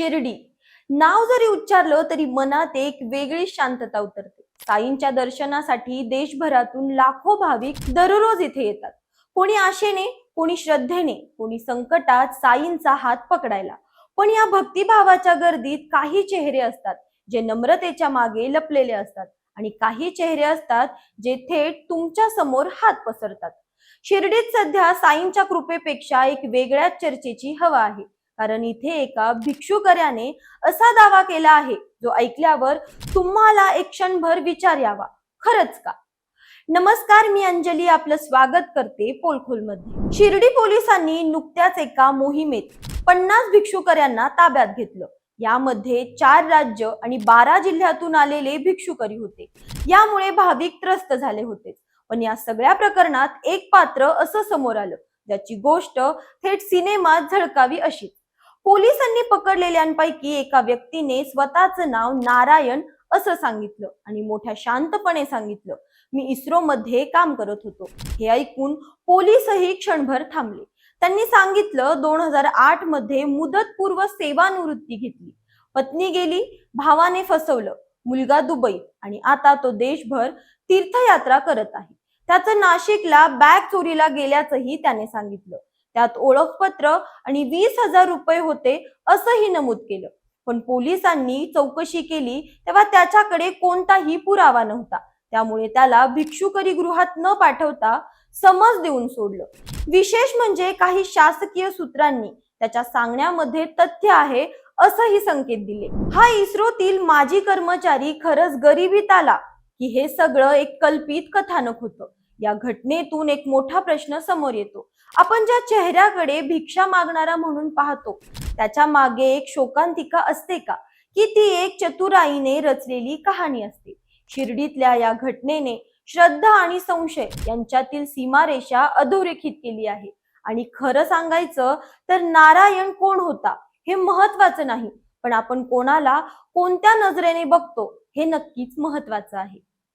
शिर्डी. नाव जरी उच्चारलं तरी मनात एक वेगळी शांतता उतरते. साईंच्या दर्शनासाठी देशभरातून लाखो भाविक दररोज इथे येतात. कोणी आशेने कोणी श्रद्धेने कोणी संकटात साईंचा हात पकडायला. पण या भक्तिभावाच्या गर्दीत काही चेहरे असतात जे नम्रतेच्या मागे लपलेले असतात आणि काही चेहरे असतात जे थेट तुमच्यासमोर हात पसरतात. शिर्डीत सध्या साईंच्या कृपेपेक्षा एक वेगळ्याच चर्चेची हवा आहे. कारण इथे एका भिक्षुकऱ्याने असा दावा केला आहे जो ऐकल्यावर तुम्हाला एक क्षणभर विचार यावा खरंच का? नमस्कार मी अंजली आपलं स्वागत करते पोलखोलमध्ये. शिर्डी पोलिसांनी नुकत्याच एका मोहिमेत पन्नास भिक्षुकऱ्यांना ताब्यात घेतलं. यामध्ये चार राज्य आणि बारा जिल्ह्यातून आलेले भिक्षुकरी होते. यामुळे भाविक त्रस्त झाले होते. पण या सगळ्या प्रकरणात एक पात्र असं समोर आलं ज्याची गोष्ट थेट सिनेमात झळकावी अशी. पोलिसांनी पकडलेल्यांपैकी एका व्यक्तीने स्वतःचं नाव नारायण असं सांगितलं आणि मोठ्या शांतपणे सांगितलं मी इस्रो मध्ये काम करत होतो. हे ऐकून पोलीसही क्षणभर थांबले. त्यांनी सांगितलं दोन हजार आठमध्ये मुदतपूर्व सेवानिवृत्ती घेतली. पत्नी गेली भावाने फसवलं. मुलगा दुबई आणि आता तो देशभर तीर्थयात्रा करत आहे. त्याचं नाशिकला बॅग चोरीला गेल्याचंही त्याने सांगितलं. त्यात ओळखपत्र आणि वीस हजार रुपये होते असंही नमूद केलं. पण पोलिसांनी चौकशी केली तेव्हा त्याच्याकडे कोणताही पुरावा नव्हता. त्यामुळे त्याला भिक्षुकरी गृहात न पाठवता समज देऊन सोडलं. विशेष म्हणजे काही शासकीय सूत्रांनी त्याच्या सांगण्यामध्ये तथ्य आहे असंही संकेत दिले. हा इस्रोतील माजी कर्मचारी खरंच गरिबीत आला की हे सगळं एक कल्पित कथानक होतं. या घटनेतून एक मोठा प्रश्न समोर येतो. आपण ज्या चेहऱ्याकडे भिक्षा मागणारा म्हणून पाहतो त्याच्यामागे एक शोकांतिका असते का? की ती एक चतुराईने रचलेली कहाणी असते. शिर्डीतल्या या घटनेने श्रद्धा आणि संशय यांच्यातील सीमारेषा अधोरेखित केली आहे. आणि खरं सांगायचं तर नारायण कोण होता हे महत्वाचं नाही पण आपण कोणाला कोणत्या नजरेने बघतो हे नक्कीच महत्वाचं आहे.